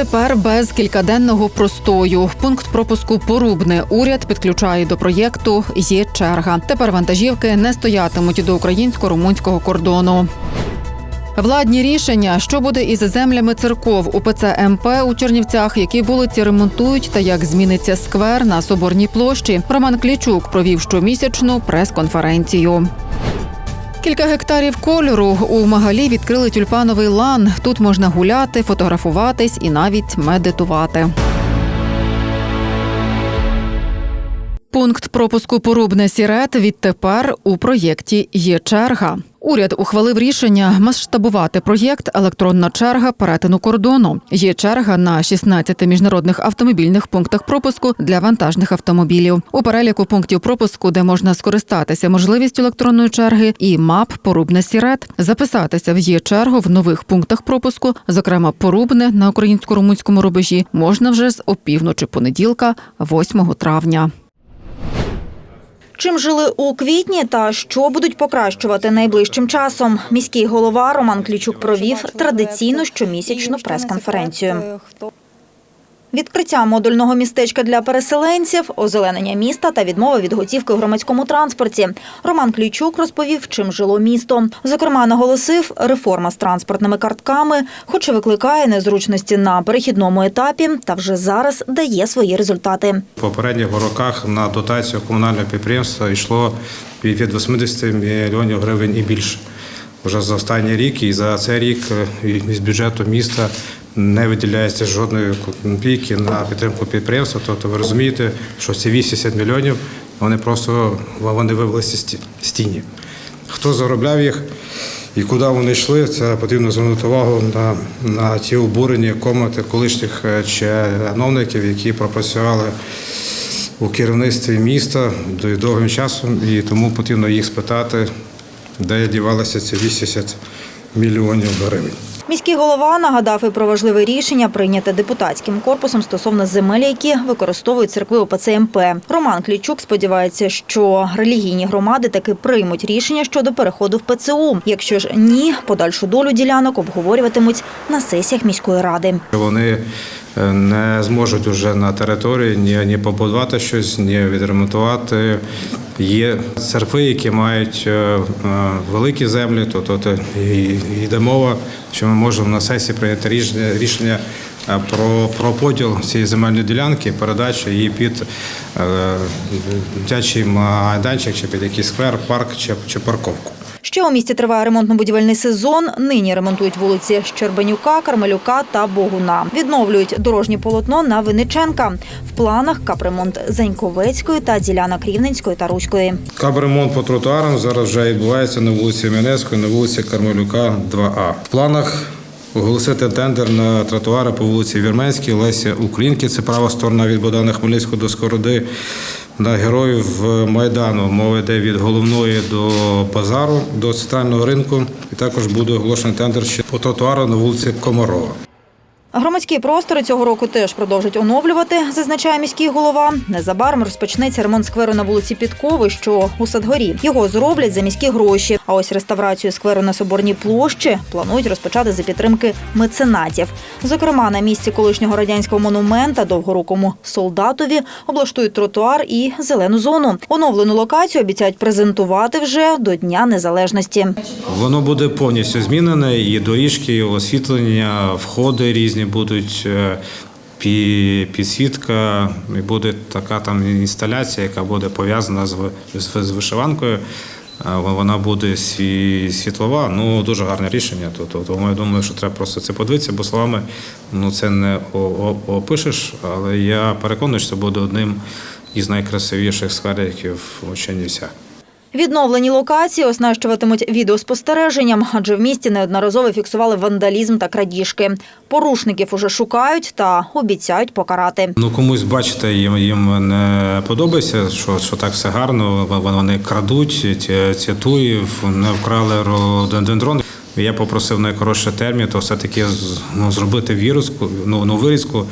Тепер без кількаденного простою. Пункт пропуску Порубне уряд підключає до проєкту. Є черга. Тепер вантажівки не стоятимуть до українсько-румунського кордону. Владні рішення, що буде із землями церков УПЦ МП у Чернівцях, які вулиці ремонтують, та як зміниться сквер на соборній площі. Роман Клічук провів щомісячну прес-конференцію. Кілька гектарів кольору у Магалі відкрили тюльпановий лан. Тут можна гуляти, фотографуватись і навіть медитувати. Пункт пропуску Порубне Сірет відтепер у проєкті є черга. Уряд ухвалив рішення масштабувати проєкт Електронна черга перетину кордону. Є черга на 16 міжнародних автомобільних пунктах пропуску для вантажних автомобілів. У переліку пунктів пропуску, де можна скористатися можливістю електронної черги, і МАП Порубне Сірет. Записатися в є чергу в нових пунктах пропуску, зокрема Порубне на українсько-румунському рубежі, можна вже з опівночі понеділка, 8 травня. Чим жили у квітні та що будуть покращувати найближчим часом? Міський голова Роман Клічук провів традиційну щомісячну прес-конференцію. Відкриття модульного містечка для переселенців, озеленення міста та відмова від готівки в громадському транспорті. Роман Клічук розповів, чим жило місто. Зокрема, наголосив, реформа з транспортними картками, хоч і викликає незручності на перехідному етапі, та вже зараз дає свої результати. В попередніх роках на дотацію комунального підприємства йшло від 80 мільйонів гривень і більше. Вже за останній рік і за цей рік е, з бюджету міста не виділяється жодної копійки на підтримку підприємства. Тобто ви розумієте, що ці 80 мільйонів вони просто вони вивелися з ті- тіні. Хто заробляв їх і куди вони йшли, це потрібно звернути увагу на, на ті обурені комети колишніх е, чиновників, які пропрацювали у керівництві міста довгим часом, і тому потрібно їх спитати, де дівалися ці 80 мільйонів гривень. Міський голова нагадав і про важливе рішення, прийняте депутатським корпусом стосовно земель, які використовують церкви ОПЦ МП. Роман Клічук сподівається, що релігійні громади таки приймуть рішення щодо переходу в ПЦУ. Якщо ж ні, подальшу долю ділянок обговорюватимуть на сесіях міської ради. Вони е, не зможуть уже на території ні, ні побудувати щось, ні відремонтувати. Є церкви, які мають е, е, великі землі, то, то, йде мова, що ми можемо на сесії прийняти рішення, е, про, про поділ цієї земельної ділянки, передачу її під дитячий майданчик, чи під якийсь сквер, парк чи, чи парковку. Ще у місті триває ремонтно-будівельний сезон. Нині ремонтують вулиці Щербанюка, Кармелюка та Богуна. Відновлюють дорожнє полотно на Винниченка. В планах капремонт Заньковецької та ділянок Рівненської та Руської. Капремонт по тротуарам зараз вже відбувається на вулиці Мінецької, на вулиці Кармелюка, 2А. В планах оголосити тендер на тротуари по вулиці Вірменській, Лесі Українки, це права сторона від Богдана Хмельницького до Скороди, на героїв Майдану. Мова йде від головної до базару, до центрального ринку. І також буде оголошений тендер ще по тротуару на вулиці Комарова. Громадські простори цього року теж продовжать оновлювати, зазначає міський голова. Незабаром розпочнеться ремонт скверу на вулиці Підкови, що у Садгорі. Його зроблять за міські гроші. А ось реставрацію скверу на Соборній площі планують розпочати за підтримки меценатів. Зокрема, на місці колишнього радянського монумента довгорукому солдатові облаштують тротуар і зелену зону. Оновлену локацію обіцяють презентувати вже до Дня Незалежності. Воно буде повністю змінене, і доріжки, і освітлення, входи різні будуть. е, Підсвітка, і буде така там інсталяція, яка буде пов'язана з, з, вишиванкою. Е, Вона буде сві- світлова, ну дуже гарне рішення. То- то- Тому я думаю, що треба просто це подивитися, бо словами ну це не опишеш, але я переконаний, що це буде одним із найкрасивіших сквериків у Чернівцях. Відновлені локації оснащуватимуть відеоспостереженням, адже в місті неодноразово фіксували вандалізм та крадіжки. Порушників уже шукають та обіцяють покарати. Ну комусь бачите, їм, їм не подобається, що, що так все гарно. Вони крадуть, туї, не вкрали рододендрон. Я попросив найкоротший термін, то все-таки з- ну, зробити віруску, ну, ну вирізку,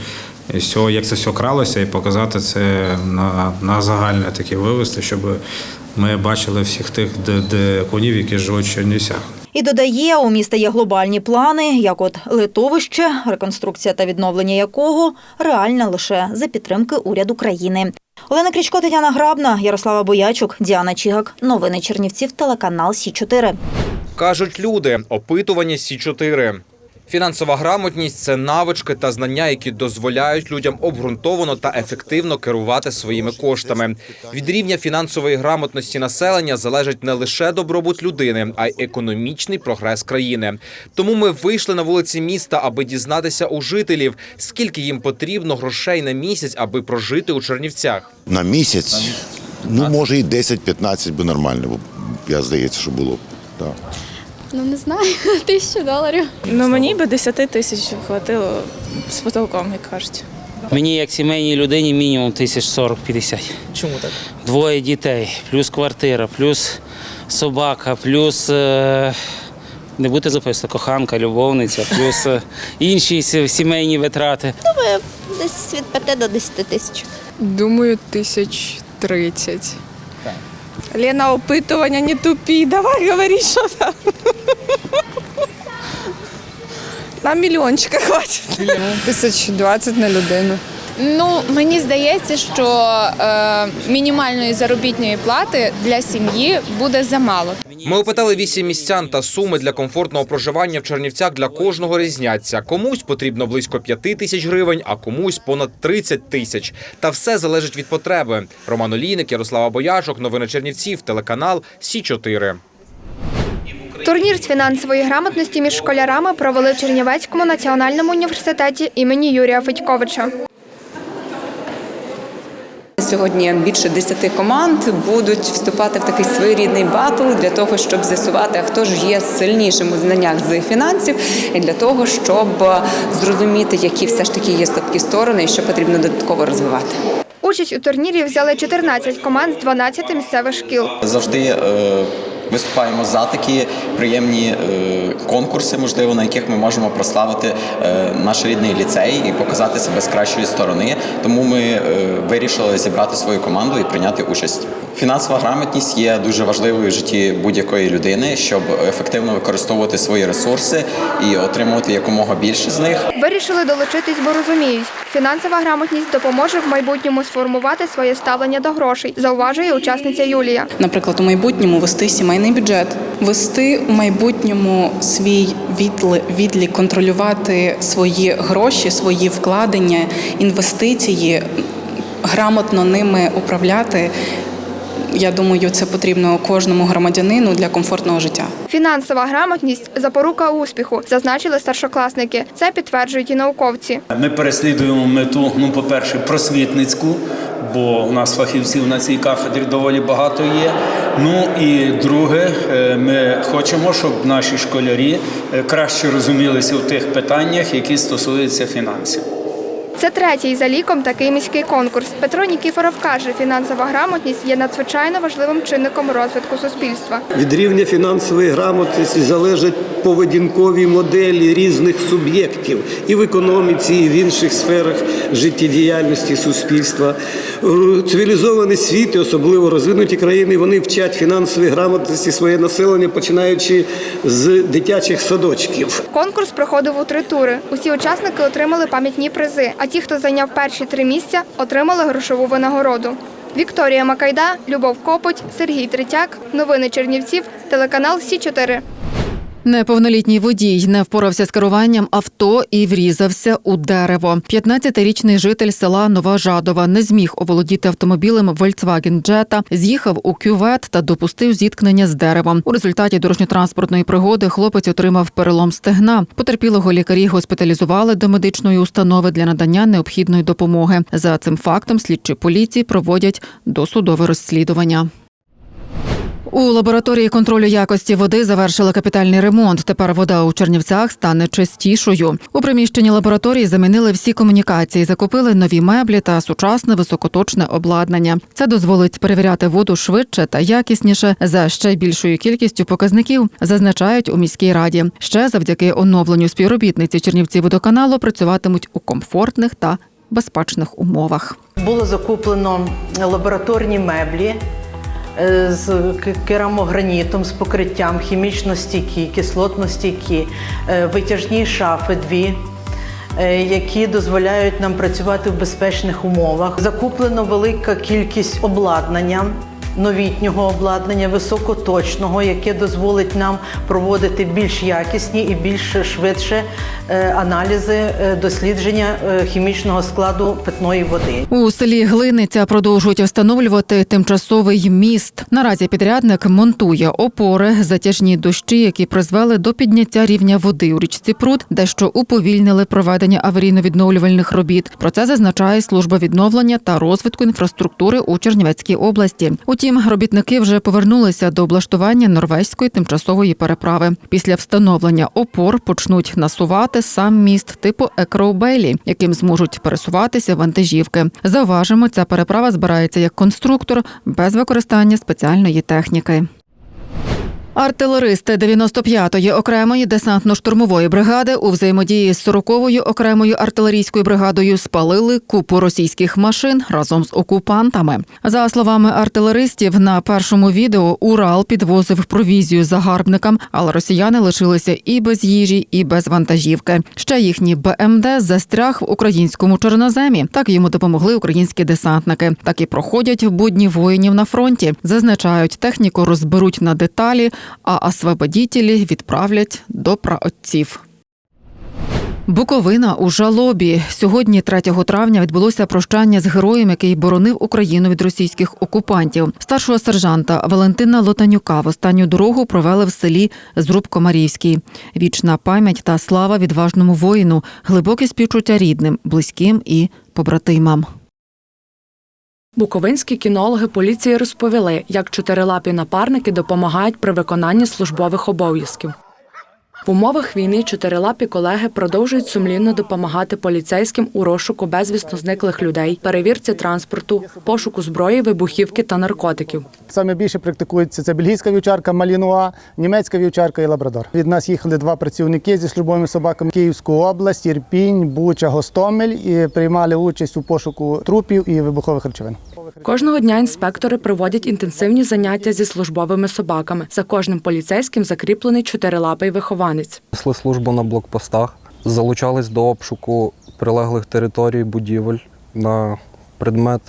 і як це все кралося, і показати це на, на загальне таке вивести, щоб ми бачили всіх тих де, де конів, які живуть в Чернівцях. І додає, у міста є глобальні плани, як от литовище, реконструкція та відновлення якого реальна лише за підтримки уряду країни. Олена Крічко, Тетяна Грабна, Ярослава Боячук, Діана Чігак. Новини Чернівців, телеканал Сі 4 Кажуть люди, опитування Сі 4 Фінансова грамотність це навички та знання, які дозволяють людям обґрунтовано та ефективно керувати своїми коштами. Від рівня фінансової грамотності населення залежить не лише добробут людини, а й економічний прогрес країни. Тому ми вийшли на вулиці міста, аби дізнатися у жителів, скільки їм потрібно грошей на місяць, аби прожити у Чернівцях. На місяць, ну може і 10-15 би нормально, я здається, що було. б. Так. Ну не знаю, тисячу доларів. Ну мені би 10 тисяч хватило з потолком, як кажуть. Мені як сімейній людині мінімум тисяч 40-50. Чому так? Двоє дітей, плюс квартира, плюс собака, плюс е, не бути записано, коханка, любовниця, плюс е, інші сі- сімейні витрати. Десь від 5 до 10 тисяч. Думаю, тисяч тридцять. Лена, опитування не тупі. Давай говори, що там. На мільйончика хватить. Тисяч двадцять на людину. Ну, мені здається, що е, мінімальної заробітної плати для сім'ї буде замало. Ми опитали вісім містян та суми для комфортного проживання в Чернівцях для кожного різняться. Комусь потрібно близько 5 тисяч гривень, а комусь понад 30 тисяч. Та все залежить від потреби. Роман Олійник, Ярослава Бояшок, новини Чернівців, телеканал Сі 4 Турнір з фінансової грамотності між школярами провели в Чернівецькому національному університеті імені Юрія Федьковича. Сьогодні більше 10 команд будуть вступати в такий своєрідний батл для того, щоб з'ясувати, хто ж є сильнішим у знаннях з фінансів, і для того, щоб зрозуміти, які все ж таки є слабкі сторони і що потрібно додатково розвивати. Участь у турнірі взяли 14 команд з 12 місцевих шкіл. Завжди е, виступаємо за такі приємні е, конкурси, можливо, на яких ми можемо прославити е, наш рідний ліцей і показати себе з кращої сторони. Тому ми е, вирішили зібрати свою команду і прийняти участь. Фінансова грамотність є дуже важливою в житті будь-якої людини, щоб ефективно використовувати свої ресурси і отримувати якомога більше з них. Вирішили долучитись, бо розуміють, фінансова грамотність допоможе в майбутньому сформувати своє ставлення до грошей, зауважує учасниця Юлія. Наприклад, у майбутньому вести сімейний бюджет, вести у майбутньому свій відлік, контролювати свої гроші, свої вкладення, інвестиції, грамотно ними управляти. Я думаю, це потрібно кожному громадянину для комфортного життя. Фінансова грамотність запорука успіху, зазначили старшокласники. Це підтверджують і науковці. Ми переслідуємо мету, ну, по-перше, просвітницьку, бо у нас фахівців на цій кафедрі доволі багато є. Ну і друге, е, ми хочемо, щоб наші школярі е, краще розумілися в тих питаннях, які стосуються фінансів. Це третій за ліком такий міський конкурс. Петро Нікіфоров каже, фінансова грамотність є надзвичайно важливим чинником розвитку суспільства. Від рівня фінансової грамотності залежать поведінкові моделі різних суб'єктів і в економіці, і в інших сферах життєдіяльності суспільства. Цивілізований світ, особливо розвинуті країни, вони вчать фінансовій грамотності своє населення, починаючи з дитячих садочків. Конкурс проходив у три тури. Усі учасники отримали пам'ятні призи, а ті, хто зайняв перші три місця, отримали грошову винагороду. Вікторія Макайда, Любов Копоть, Сергій Третяк. Новини Чернівців, телеканал Сі 4 Неповнолітній водій не впорався з керуванням авто і врізався у дерево. 15-річний житель села Нова Жадова не зміг оволодіти автомобілем Volkswagen Jetta, з'їхав у кювет та допустив зіткнення з деревом. У результаті дорожньо-транспортної пригоди хлопець отримав перелом стегна. Потерпілого лікарі госпіталізували до медичної установи для надання необхідної допомоги. За цим фактом слідчі поліції проводять досудове розслідування. У лабораторії контролю якості води завершили капітальний ремонт. Тепер вода у Чернівцях стане чистішою. У приміщенні лабораторії замінили всі комунікації, закупили нові меблі та сучасне високоточне обладнання. Це дозволить перевіряти воду швидше та якісніше за ще більшою кількістю показників, зазначають у міській раді. Ще завдяки оновленню співробітниці Чернівці водоканалу працюватимуть у комфортних та безпечних умовах. Було закуплено лабораторні меблі, з к- керамогранітом, з покриттям, хімічно стійкі, кислотно стійкі, е, витяжні шафи дві. е, Які дозволяють нам працювати в безпечних умовах. Закуплено велика кількість обладнання, новітнього обладнання, високоточного, яке дозволить нам проводити більш якісні і більш швидше е, аналізи е, дослідження е, хімічного складу питної води. У селі Глиниця продовжують встановлювати тимчасовий міст. Наразі підрядник монтує опори, затяжні дощі, які призвели до підняття рівня води у річці Пруд, дещо уповільнили проведення аварійно-відновлювальних робіт. Про це зазначає служба відновлення та розвитку інфраструктури у Чернівецькій області. Утім, робітники вже повернулися до облаштування норвезької тимчасової переправи. Після встановлення опор почнуть насувати сам міст типу Екроубейлі, яким зможуть пересуватися вантажівки. Зауважимо, ця переправа збирається як конструктор без використання спеціальної техніки. Артилеристи 95-ї окремої десантно-штурмової бригади у взаємодії з 40-ю окремою артилерійською бригадою спалили купу російських машин разом з окупантами. За словами артилеристів, на першому відео Урал підвозив провізію загарбникам, але росіяни лишилися і без їжі, і без вантажівки. Ще їхній БМД застряг в українському чорноземі. Так йому допомогли українські десантники. Так і проходять будні воїнів на фронті. Зазначають, техніку розберуть на деталі, а освободітелі відправлять до праотців. Буковина у жалобі. Сьогодні, 3 травня, відбулося прощання з героєм, який боронив Україну від російських окупантів. Старшого сержанта Валентина Лотанюка в останню дорогу провели в селі Зруб-Комарівський. Вічна пам'ять та слава відважному воїну, глибоке співчуття рідним, близьким і побратимам. Буковинські кінологи поліції розповіли, як чотирилапі напарники допомагають при виконанні службових обов'язків. В умовах війни чотирилапі колеги продовжують сумлінно допомагати поліцейським у розшуку безвісно зниклих людей, перевірці транспорту, пошуку зброї, вибухівки та наркотиків. Саме більше практикується це бельгійська вівчарка Малінуа, німецька вівчарка і лабрадор. Від нас їхали два працівники зі службовими собаками Київську область, Ірпінь, Буча, Гостомель і приймали участь у пошуку трупів і вибухових речовин. Кожного дня інспектори проводять інтенсивні заняття зі службовими собаками. За кожним поліцейським закріплений чотирилапий вихованець. Несли службу на блокпостах, залучались до обшуку прилеглих територій, будівель на предмет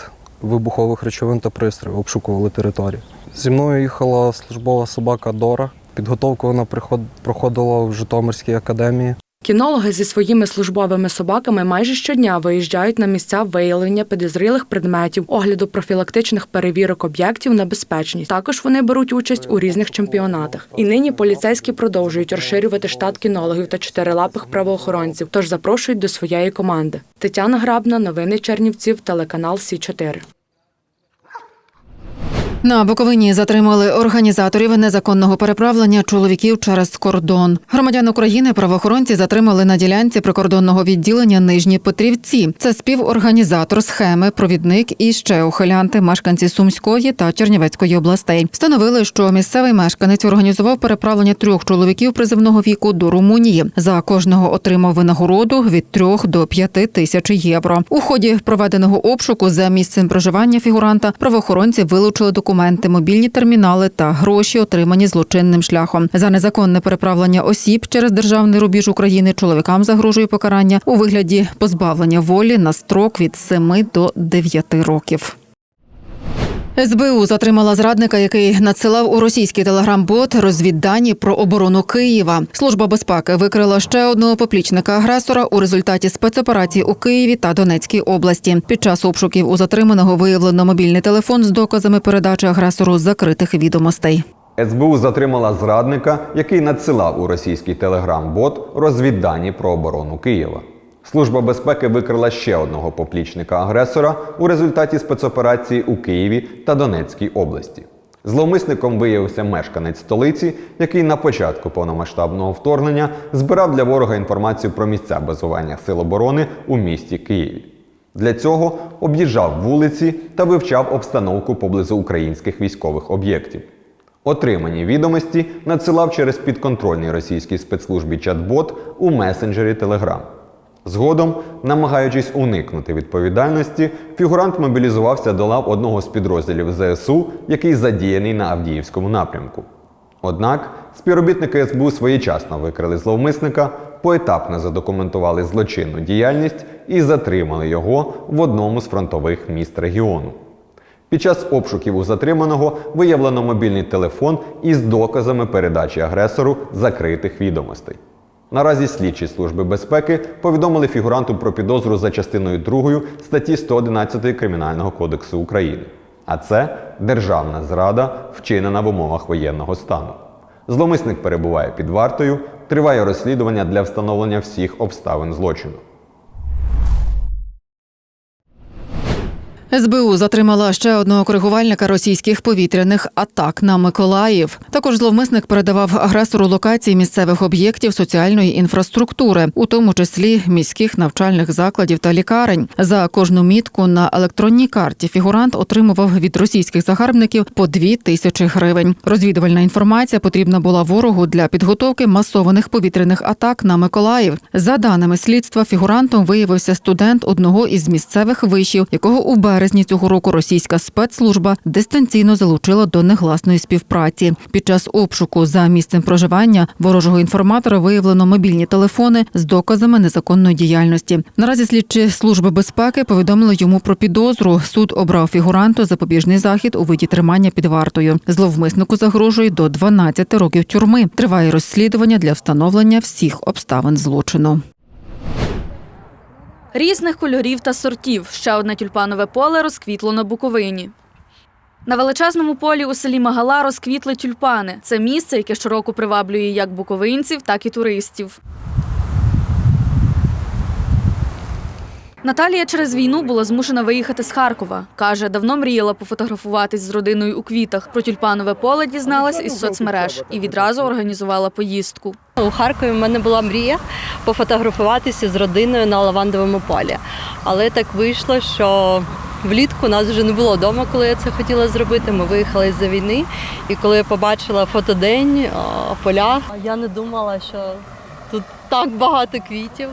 вибухових речовин та пристроїв, обшукували територію. Зі мною їхала службова собака Дора. Підготовку вона проходила в Житомирській академії. Кінологи зі своїми службовими собаками майже щодня виїжджають на місця виявлення підозрілих предметів, огляду профілактичних перевірок об'єктів на безпечність. Також вони беруть участь у різних чемпіонатах. І нині поліцейські продовжують розширювати штат кінологів та чотирилапих правоохоронців, тож запрошують до своєї команди. Тетяна Грабна, новини Чернівців, телеканал Сі 4 На Буковині затримали організаторів незаконного переправлення чоловіків через кордон. Громадян України правоохоронці затримали на ділянці прикордонного відділення Нижні Петрівці. Це співорганізатор схеми, провідник і ще ухилянти, мешканці Сумської та Чернівецької областей. Встановили, що місцевий мешканець організував переправлення трьох чоловіків призивного віку до Румунії. За кожного отримав винагороду від трьох до п'яти тисяч євро. У ході проведеного обшуку за місцем проживання фігуранта правоохоронці вилучили документи, мобільні термінали та гроші, отримані злочинним шляхом. За незаконне переправлення осіб через державний рубіж України чоловікам загрожує покарання у вигляді позбавлення волі на строк від 7 до 9 років. СБУ затримала зрадника, який надсилав у російський телеграм-бот розвіддані про оборону Києва. Служба безпеки викрила ще одного поплічника агресора у результаті спецоперації у Києві та Донецькій області. Під час обшуків у затриманого виявлено мобільний телефон з доказами передачі агресору закритих відомостей. СБУ затримала зрадника, який надсилав у російський телеграм-бот розвіддані про оборону Києва. Служба безпеки викрила ще одного поплічника агресора у результаті спецоперації у Києві та Донецькій області. Зловмисником виявився мешканець столиці, який на початку повномасштабного вторгнення збирав для ворога інформацію про місця базування сил оборони у місті Києві. Для цього об'їжджав вулиці та вивчав обстановку поблизу українських військових об'єктів. Отримані відомості надсилав через підконтрольний російській спецслужбі чат-бот у месенджері Telegram. Згодом, намагаючись уникнути відповідальності, фігурант мобілізувався до лав одного з підрозділів ЗСУ, який задіяний на Авдіївському напрямку. Однак співробітники СБУ своєчасно викрили зловмисника, поетапно задокументували злочинну діяльність і затримали його в одному з фронтових міст регіону. Під час обшуків у затриманого виявлено мобільний телефон із доказами передачі агресору закритих відомостей. Наразі слідчі служби безпеки повідомили фігуранту про підозру за частиною 2 статті 111 Кримінального кодексу України. А це державна зрада, вчинена в умовах воєнного стану. Зломисник перебуває під вартою, триває розслідування для встановлення всіх обставин злочину. СБУ затримала ще одного коригувальника російських повітряних атак на Миколаїв. Також зловмисник передавав агресору локації місцевих об'єктів соціальної інфраструктури, у тому числі міських навчальних закладів та лікарень. За кожну мітку на електронній карті фігурант отримував від російських загарбників по дві тисячі гривень. Розвідувальна інформація потрібна була ворогу для підготовки масованих повітряних атак на Миколаїв. За даними слідства, фігурантом виявився студент одного із місцевих вишів, якого у цього року російська спецслужба дистанційно залучила до негласної співпраці. Під час обшуку за місцем проживання ворожого інформатора виявлено мобільні телефони з доказами незаконної діяльності. Наразі слідчі служби безпеки повідомили йому про підозру. Суд обрав фігуранту запобіжний захід у виді тримання під вартою. Зловмиснику загрожує до 12 років тюрми. Триває розслідування для встановлення всіх обставин злочину. Різних кольорів та сортів. Ще одне тюльпанове поле розквітло на Буковині. На величезному полі у селі Магала розквітли тюльпани. Це місце, яке щороку приваблює як буковинців, так і туристів. Наталія через війну була змушена виїхати з Харкова. Каже, давно мріяла пофотографуватись з родиною у квітах. Про тюльпанове поле дізналась із соцмереж і відразу організувала поїздку. У Харкові в мене була мрія пофотографуватися з родиною на лавандовому полі. Але так вийшло, що влітку нас вже не було вдома, коли я це хотіла зробити. Ми виїхали з-за війни. І коли я побачила фотодень, поля, я не думала, що тут так багато квітів.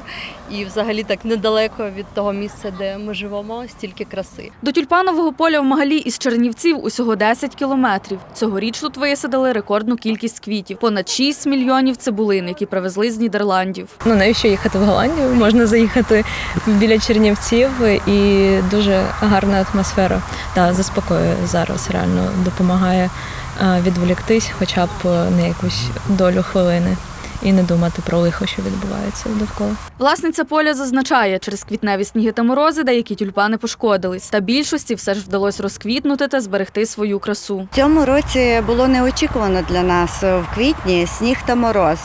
І взагалі так недалеко від того місця, де ми живемо, стільки краси. До тюльпанового поля в Магалі із Чернівців усього 10 кілометрів. Цьогоріч тут висадили рекордну кількість квітів понад 6 мільйонів цибулин, які привезли з Нідерландів. Ну навіщо їхати в Голландію? Можна заїхати біля Чернівців і дуже гарна атмосфера. Та заспокоює зараз, реально допомагає е, відволіктись, хоча б на якусь долю хвилини. І не думати про лихо, що відбувається довкола. Власниця поля зазначає, через квітневі сніги та морози деякі тюльпани пошкодились. Та більшості все ж вдалося розквітнути та зберегти свою красу. В цьому році було неочікувано для нас в квітні сніг та мороз.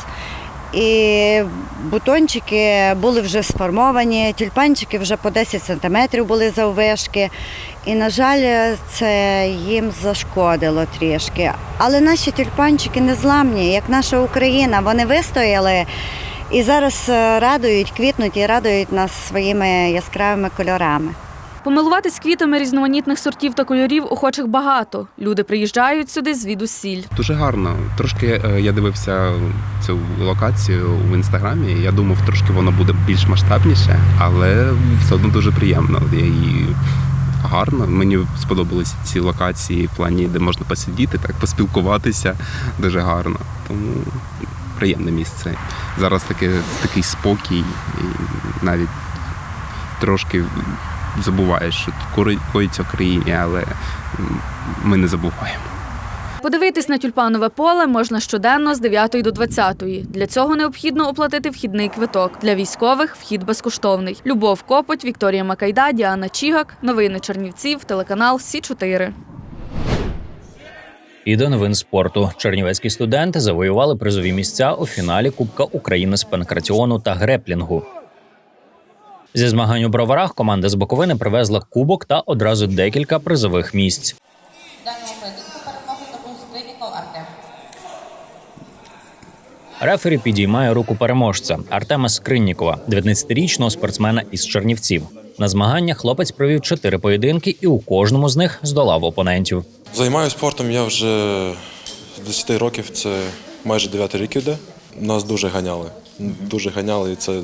І бутончики були вже сформовані, тюльпанчики вже по 10 сантиметрів були заввишки. І, на жаль, це їм зашкодило трішки. Але наші тюльпанчики не зламні, як наша Україна. Вони вистояли і зараз е, радують, квітнуть і радують нас своїми яскравими кольорами. Помилуватись квітами різноманітних сортів та кольорів охочих багато. Люди приїжджають сюди звідусіль. Дуже гарно. Трошки е, я дивився цю локацію в інстаграмі. Я думав, трошки воно буде більш масштабніше, але все одно дуже приємно. І гарно. Мені сподобалися ці локації в плані, де можна посидіти, так поспілкуватися. Дуже гарно. Тому приємне місце. Зараз таке такий спокій, і навіть трошки забуваєш, що коїться в країні, але ми не забуваємо. Подивитись на тюльпанове поле можна щоденно з 9 до 20. Для цього необхідно оплатити вхідний квиток. Для військових вхід безкоштовний. Любов Копоть, Вікторія Макайда, Діана Чігак. Новини Чернівців, телеканал Сі 4 І до новин спорту. Чернівецькі студенти завоювали призові місця у фіналі Кубка України з панкратіону та греплінгу. Зі змагань у броварах команда з Буковини привезла кубок та одразу декілька призових місць. Рефері підіймає руку переможця Артема Скриннікова, 19-річного спортсмена із Чернівців. На змаганнях хлопець провів чотири поєдинки і у кожному з них здолав опонентів. Займаюся спортом я вже з 10 років, це майже 9 рік іде. Нас дуже ганяли. Дуже ганяли, і це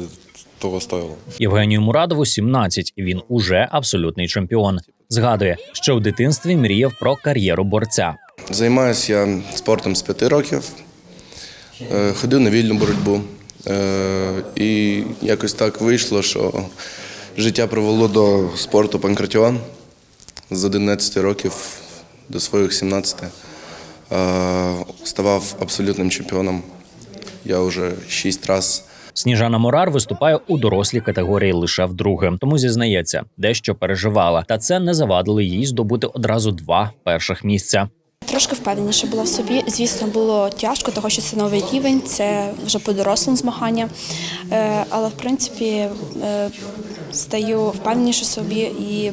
того стоїло. Євгенію Мурадову 17, і він уже абсолютний чемпіон. Згадує, що в дитинстві мріяв про кар'єру борця. Займаюся я спортом з п'яти років, Е, ходив на вільну боротьбу. Е, І якось так вийшло, що життя привело до спорту панкратіон з 11 років до своїх 17. Е, Ставав абсолютним чемпіоном. Я вже шість разів Сніжана Морар виступає у дорослій категорії лише вдруге, тому зізнається, дещо переживала, та це не завадило їй здобути одразу два перших місця. Трошки впевненіше була в собі. Звісно, було тяжко, тому що це новий рівень, це вже по дорослим змагання. Е, Але в принципі е, стаю впевненіше собі і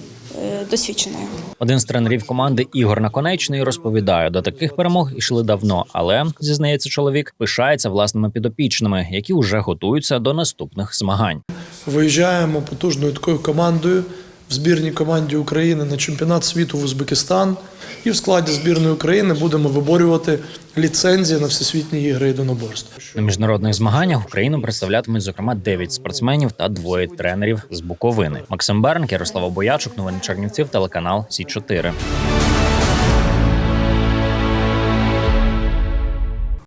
досвідченою. Один з тренерів команди Ігор Наконечний розповідає, до таких перемог йшли давно, але зізнається чоловік, пишається власними підопічними, які вже готуються до наступних змагань. Виїжджаємо потужною такою командою в збірній команді України на чемпіонат світу в Узбекистан. І в складі збірної України будемо виборювати ліцензії на всесвітні ігри єдиноборств. На міжнародних змаганнях Україну представлятимуть зокрема 9 спортсменів та двоє тренерів з Буковини. Максим Бернк, Ярослава Боячук, новини Чернівців, телеканал Сі 4